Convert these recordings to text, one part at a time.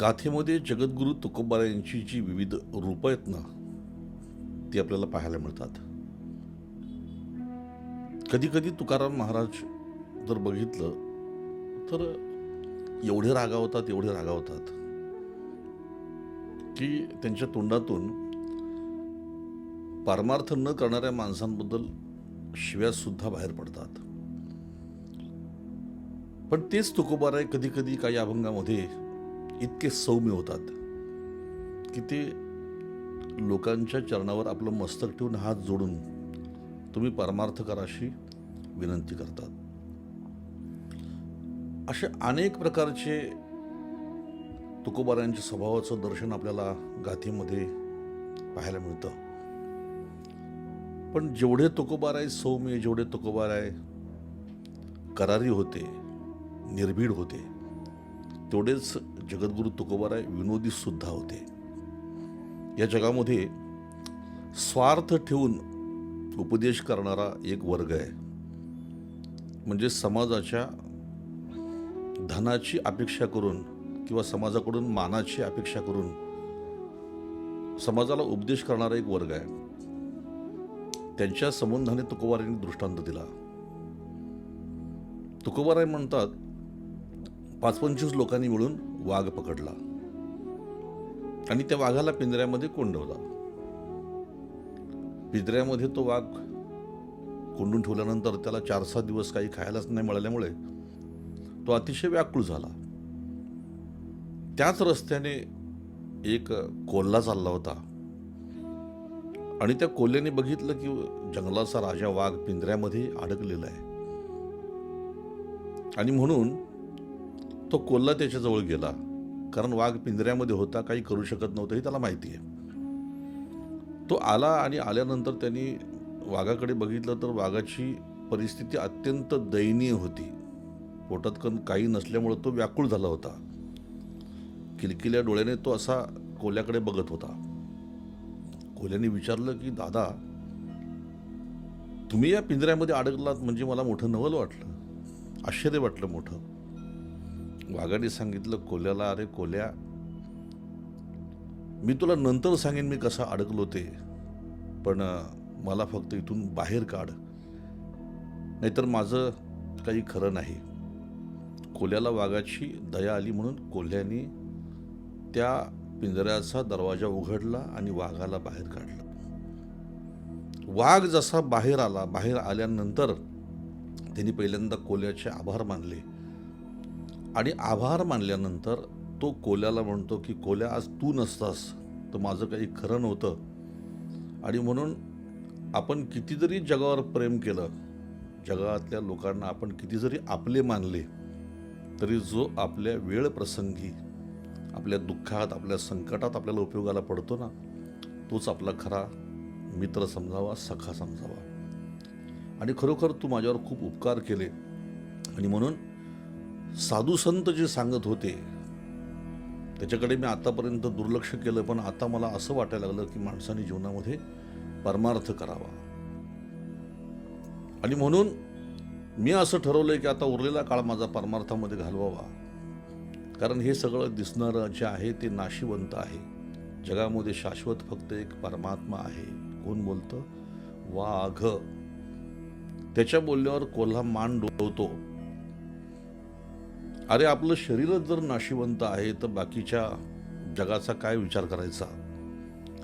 गाथेमध्ये जगद्गुरू तुकोबारा यांची जी विविध रूपं आहेत ना ती आपल्याला पाहायला मिळतात. कधी कधी तुकाराम महाराज जर बघितलं तर एवढे रागावतात एवढे रागावतात की त्यांच्या तोंडातून पारमार्थ न करणाऱ्या माणसांबद्दल शिव्यासुद्धा बाहेर पडतात. पण तेच तुकोबाराय कधी कधी काही अभंगामध्ये इतके सौम्य होतात की ते लोकांच्या चरणावर आपलं मस्तक ठेवून हात जोडून तुम्ही परमार्थ कराशी विनंती करतात. असे अनेक प्रकारचे तुकोबारांच्या स्वभावाचं दर्शन आपल्याला गाथेमध्ये पाहायला मिळतं. पण जेवढे तुकोबाराय सौम्य जेवढे तुकोबाराय करारी होते निर्भीड होते. तेवढेच जगद्गुरू तुकोबाराय विनोदीसुद्धा होते. या जगामध्ये स्वार्थ ठेवून उपदेश करणारा एक वर्ग आहे. म्हणजे समाजाच्या धनाची अपेक्षा करून किंवा समाजाकडून मानाची अपेक्षा करून समाजाला उपदेश करणारा एक वर्ग आहे. त्यांच्या संबंधाने तुकोबारांनी दृष्टांत दिला. तुकोबाराय म्हणतात पाच पंचवीस लोकांनी मिळून वाघ पकडला. आणि त्या वाघाला पिंजऱ्यामध्ये कोंडवला. पिंजऱ्यामध्ये तो वाघ कोंडून ठेवल्यानंतर त्याला चार सात दिवस काही खायलाच नाही मिळाल्यामुळे तो अतिशय व्याकुळ झाला. त्याच रस्त्याने एक कोल्हा चालला होता. आणि त्या कोल्ह्याने बघितलं की जंगलाचा राजा वाघ पिंजऱ्यामध्ये अडकलेला आहे. आणि म्हणून तो कोल्हा त्याच्याजवळ गेला. कारण वाघ पिंजऱ्यामध्ये होता काही करू शकत नव्हतं हे त्याला माहिती आहे. तो आला आणि आल्यानंतर त्यांनी वाघाकडे बघितलं तर वाघाची परिस्थिती अत्यंत दयनीय होती. पोटात कण काही नसल्यामुळं तो व्याकुळ झाला होता. किलकिल्या डोळ्याने तो असा कोल्याकडे बघत होता. कोल्याने विचारलं की दादा तुम्ही या पिंजऱ्यामध्ये अडकलात म्हणजे मला मोठं नवल वाटलं. आश्चर्य वाटलं मोठं. वाघाने सांगितलं कोल्याला अरे कोल्या मी तुला नंतर सांगेन मी कसा अडकलो ते पण मला फक्त इथून बाहेर काढ. नाहीतर माझं काही खरं नाही. कोल्याला वाघाची दया आली म्हणून कोल्ह्याने त्या पिंजऱ्याचा दरवाजा उघडला आणि वाघाला बाहेर काढला. वाघ जसा बाहेर आला बाहेर आल्यानंतर त्यांनी पहिल्यांदा कोल्याचे आभार मानले. आणि आभार मानल्यानंतर तो कोल्याला म्हणतो की कोल्या आज तू नसतास तर माझं काही खरं नव्हतं. आणि म्हणून आपण किती जरी जगावर प्रेम केलं जगातल्या लोकांना आपण किती जरी आपले मानले तरी जो आपल्या वेळ प्रसंगी आपल्या दुःखात आपल्या संकटात आपल्याला उपयोगाला पडतो ना तोच आपला खरा मित्र समजावा सखा समजावा. आणि खरोखर तू माझ्यावर खूप उपकार केले. आणि म्हणून साधू संत जे सांगत होते त्याच्याकडे मी आतापर्यंत दुर्लक्ष केलं पण आता मला असं वाटायला लागलं की माणसाने जीवनामध्ये परमार्थ करावा. आणि म्हणून मी असं ठरवलंय की आता उरलेला काळ माझा परमार्थामध्ये घालवावा. कारण हे सगळं दिसणारं जे आहे ते नाशिवंत आहे. जगामध्ये शाश्वत फक्त एक परमात्मा आहे. कोण बोलतं? वाघ. त्याच्या बोलण्यावर कोल्हा मान डोलवतो अरे आपलं शरीरच जर नाशिवंत आहे तर बाकीच्या जगाचा काय विचार करायचा?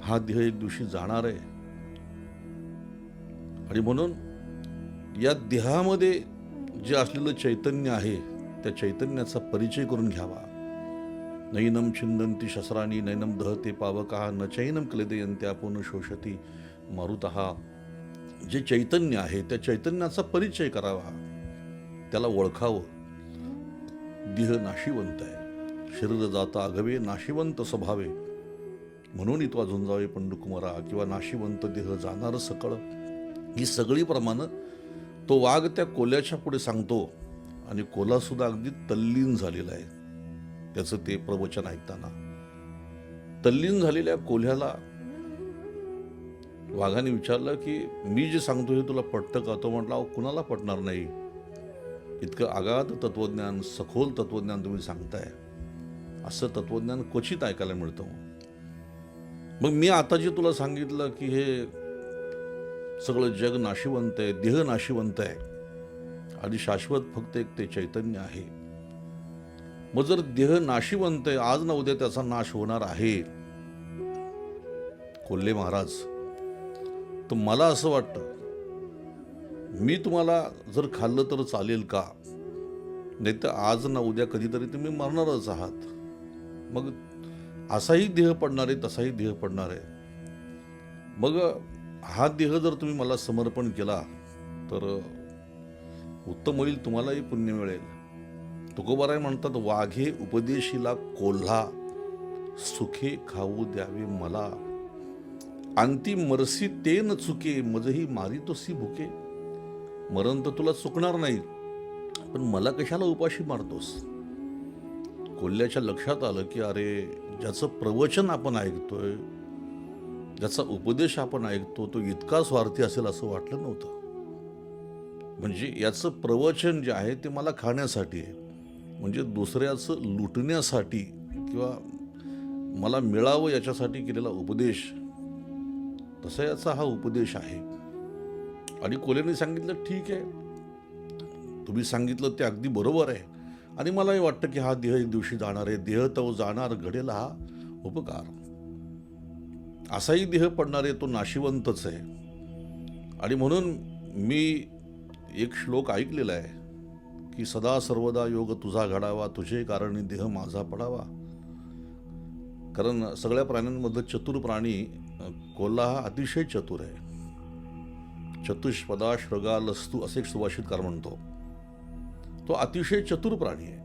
हा देह एक दिवशी जाणार आहे. आणि म्हणून या देहामध्ये जे असलेलं चैतन्य आहे त्या चैतन्याचा परिचय करून घ्यावा. नैनम छिंदंती शस्त्राणी नैनम दहते पावका न चैनम क्लेदयंत्या पूर्ण शोषती मारुतहा जे चैतन्य आहे त्या चैतन्याचा परिचय करावा. त्याला ओळखावं. देह नाशिवंत आहे. शरीर जाता अगवे नाशिवंत स्वभावे. म्हणून इतवा झुंजावे पंडुकुमारा किंवा नाशिवंत देह जाणार सकळ. ही सगळी प्रमाणं तो वाघ त्या कोल्याच्या पुढे सांगतो आणि कोलासुद्धा अगदी तल्लीन झालेला आहे. त्याचं ते प्रवचन ऐकताना. तल्लीन झालेल्या कोल्ह्याला वाघाने विचारलं की मी जे सांगतो हे तुला पटतं का? तो म्हटला अहो कुणाला पटणार नाही? इतकं आगाध तत्वज्ञान सखोल तत्वज्ञान तुम्ही सांगताय. असं तत्वज्ञान क्वचित ऐकायला मिळतं. मग मी आता जे तुला सांगितलं की हे सगळं जग नाशिवंत आहे देह नाशिवंत आहे आणि शाश्वत फक्त एक ते चैतन्य आहे. मग जर देह नाशिवंत आहे आज ना उद्या त्याचा नाश होणार आहे. कोल्हे महाराज तर मला असं वाटतं मी तुम्हाला जर खाल्लं तर चालेल का? नाही तर आज ना उद्या कधीतरी तुम्ही मरणारच आहात. मग असाही देह पडणार आहे तसाही देह पडणार आहे. मग हा देह जर तुम्ही मला समर्पण केला तर उत्तम होईल तुम्हालाही पुण्य मिळेल. तुकोबाराय म्हणतात वाघे उपदेशीला कोल्हा सुखे खाऊ द्यावे मला. अंती मरसी ते न चुके मजही मारी तोसी भुके. मरण तर तुला चुकणार नाही पण मला कशाला उपाशी मारतोस? कोल्ह्याच्या लक्षात आलं की अरे ज्याचं प्रवचन आपण ऐकतोय ज्याचा उपदेश आपण ऐकतो तो इतका स्वार्थी असेल असं वाटलं नव्हतं. म्हणजे याचं प्रवचन जे आहे ते मला खाण्यासाठी आहे. म्हणजे दुसऱ्याचं लुटण्यासाठी किंवा मला मिळावं याच्यासाठी केलेला उपदेश तसा याचा हा उपदेश आहे. आणि कोल्याने सांगितलं ठीक आहे. तुम्ही सांगितलं ते अगदी बरोबर आहे. आणि मलाही वाटतं की हा देह एक दिवशी जाणार आहे. देह तो जाणार घडेल हा उपकार. असाही देह पडणार आहे तो नाशिवंतच आहे. आणि म्हणून मी एक श्लोक ऐकलेला आहे की सदा सर्वदा योग तुझा घडावा तुझे कारण देह माझा पडावा. कारण सगळ्या प्राण्यांमधलं चतुर प्राणी कोल्हा हा अतिशय चतुर आहे. चतुष्पदा श्रगालस्तू असे एक सुभाषितकार म्हणतो. तो अतिशय चतुर प्राणी आहे.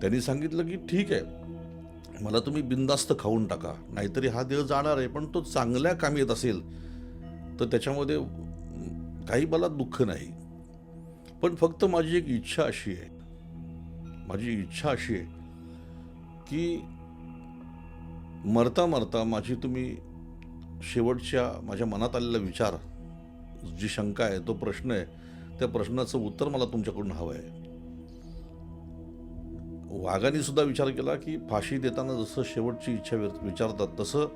त्यांनी सांगितलं की ठीक आहे मला तुम्ही बिंदास्त खाऊन टाका नाहीतरी हा देह जाणार आहे पण तो चांगल्या कामी येत असेल तर त्याच्यामध्ये काही मला दुःख नाही. पण फक्त माझी एक इच्छा अशी आहे माझी इच्छा अशी आहे की मरता मरता माझी तुम्ही शेवटच्या माझ्या मनात आलेला विचार जी शंका आहे तो प्रश्न आहे त्या प्रश्नाचं उत्तर मला तुमच्याकडून हवं आहे. वाघाने सुद्धा विचार केला की फाशी देताना जसं शेवटची इच्छा विचारतात तसं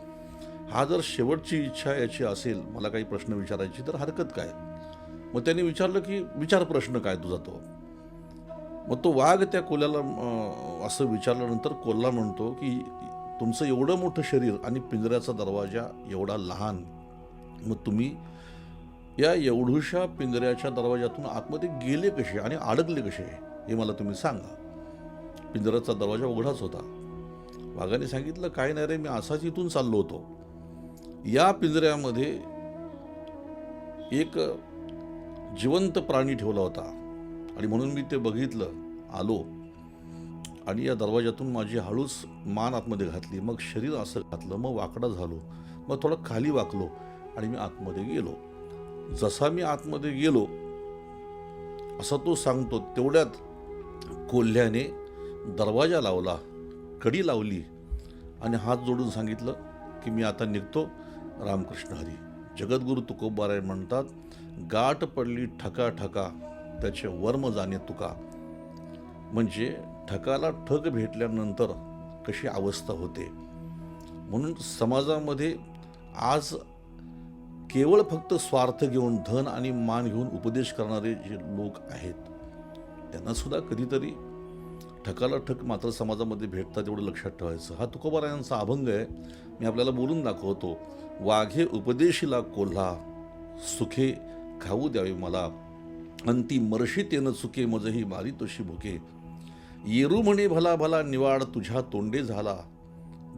हा जर शेवटची इच्छा याची असेल मला काही प्रश्न विचारायची तर हरकत काय? मग त्यांनी विचारलं की विचार प्रश्न काय तुझा तो? मग तो वाघ त्या कोल्याला असं विचारल्यानंतर कोल्हा म्हणतो की तुमचं एवढं मोठं शरीर आणि पिंजऱ्याचा दरवाजा एवढा लहान मग तुम्ही या एवढूशा पिंजऱ्याच्या दरवाजातून आतमध्ये गेले कसे आणि अडकले कसे हे मला तुम्ही सांगा. पिंजऱ्याचा दरवाजा उघडाच होता. वाघाने सांगितलं काय नाही रे मी असाच इथून चाललो होतो. या पिंजऱ्यामध्ये एक जिवंत प्राणी ठेवला होता आणि म्हणून मी ते बघितलं आलो आणि या दरवाजातून माझी हळूच मान आतमध्ये घातली. मग शरीर असं घातलं मग वाकडा झालो मग थोडं खाली वाकलो आणि मी आतमध्ये गेलो. जसा मी आतमध्ये गेलो असा तो सांगतो तेवढ्यात कोल्ह्याने दरवाजा लावला कडी लावली आणि हात जोडून सांगितलं की मी आता निघतो रामकृष्ण हरी. जगद्गुरु तुकोबाराय म्हणतात गाठ पडली ठका ठका त्याचे वर्म जाणे तुका. म्हणजे ठकाला ठग भेटल्यानंतर कशी अवस्था होते. म्हणून समाजामध्ये आज केवळ फक्त स्वार्थ घेऊन धन आणि मान घेऊन उपदेश करणारे जे लोक आहेत त्यांना सुद्धा कधीतरी ठकाला ठक मात्र समाजामध्ये भेटतात एवढं लक्षात ठेवायचं. हा तुकोबारायांचा अभंग आहे. मी आपल्याला बोलून दाखवतो. वाघे उपदेशीला कोल्हा सुखे खाऊ द्यावे मला. अंती मरशी तेन चुके मजही मारी तशी भुके. येरू म्हणे भला भला निवाड तुझ्या तोंडे झाला.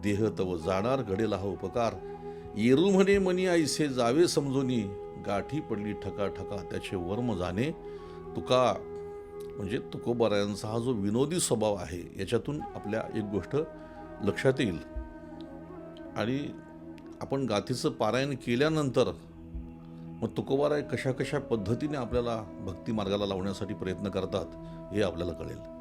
देह तव जाणार घडेल हा उपकार. येरू म्हणे मनी ऐसे जावे समजोनी. गाठी पडली ठका ठका त्याचे वर्म जाणे. तुका म्हणजे तुकोबारायांचा हा जो विनोदी स्वभाव आहे याच्यातून आपल्या एक गोष्ट लक्षात येईल. आणि आपण गाथीचं पारायण केल्यानंतर मग तुकोबाराय कशा कशा पद्धतीने आपल्याला भक्ती मार्गाला लावण्यासाठी प्रयत्न करतात हे आपल्याला कळेल.